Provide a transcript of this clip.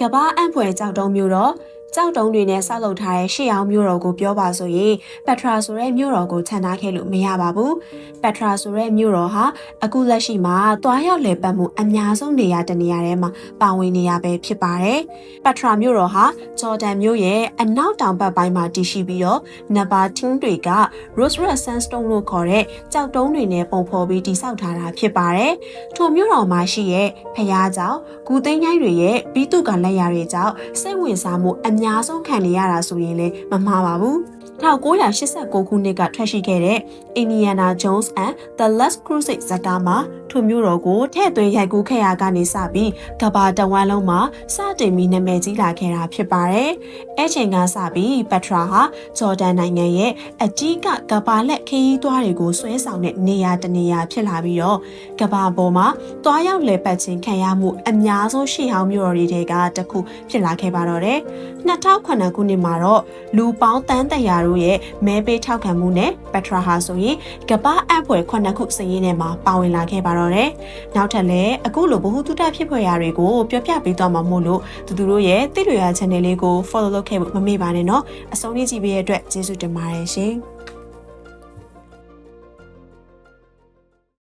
ကမ္ဘာအံ့ဖွယ်ကြောက်တုံးမျိုးတော့ ကြောက်တုံးတွေနဲ့ဆောက်လုပ်ထားတဲ့ရှေ့အောင်မျိုးတော်ကိုပြောပါဆိုရင်ပက်ထရာဆိုတဲ့မျိုးတော်ကိုခြံထားခဲ့လို့မရပါဘူးပက်ထရာဆိုတဲ့မျိုးတော်ဟာအခုလက်ရှိမှာတွားရောက်လေပတ်မှုအများဆုံးနေရာတစ်နေရာထဲမှာပါဝင်နေရပဲဖြစ်ပါတယ်ပက်ထရာမျိုးတော်ဟာဂျော်ဒန်မျိုးရဲ့အနောက်တောင်ဘက်ပိုင်းမှာတည်ရှိပြီးတော့နံပါတ်2တွေက Rose Red Sandstone လို့ခေါ်တဲ့ကြောက်တုံးတွေနဲ့ပုံဖော်ပြီးတည်ဆောက်ထားတာဖြစ်ပါတယ်ထိုမျိုးတော်မှာရှိရဲ့ဖျားကြောင့်ဂူသိန်းញိုင်းတွေရဲ့ပြီးသူကလက်ရာတွေကြောင့်စိတ်ဝင်စားမှုအများဆုံးခံနေရတာဆိုရင်လည်းမမှားပါဘူး 1989ခုနှစ်ကထွက်ရှိခဲ့တဲ့ Indiana Jones and the Last Crusade ဇာတ်ကားမှာထိုမျိုးတော်ကိုထည့်သွင်းရိုက်ကူးခဲ့ရကနေစပြီးကဘာတဝမ်းလုံးမှာစတင်ပြီးနာမည်ကြီးလာခဲ့တာဖြစ်ပါတယ်။အဲချိန်ကစပြီးပက်ထရာဟာဂျော်ဒန်နိုင်ငံရဲ့အကြီးကကဘာလက်ခရီးသွားတွေကိုဆွဲဆောင်တဲ့နေရာတစ်နေရာဖြစ်လာပြီးတော့ကဘာပေါ်မှာတွားရောက်လေပတ်ခြင်းခံရမှုအများဆုံးရှေ့ဟောင်းမျိုးတော်တွေကတစ်ခုဖြစ်လာခဲ့ပါတော့တယ်။2009ခုနှစ်မှာတော့လူပေါင်းတန်းတရာတို့တို့ရဲ့မဲပေးထောက်ခံမှုနဲ့ပက်ထရာဟာဆိုရင်ကပ္ပအပ်ဖွဲ့ခုနှစ်ခုစည်ရင်းထဲမှာပါဝင်လာခဲ့ပါတော့တယ်။နောက်ထပ်လည်းအခုလိုဗဟုသုတဖြစ်ဖွယ်ရာတွေကိုပြောပြပေးသွားမှာမို့လို့သူတို့ရဲ့တိတွေရာ channel လေးကို follow လုပ်ခဲ့ဖို့မမေ့ပါနဲ့နော်။အဆုံးထိကြည့်ပေးရတဲ့အတွက်ကျေးဇူးတင်ပါတယ်ရှင်။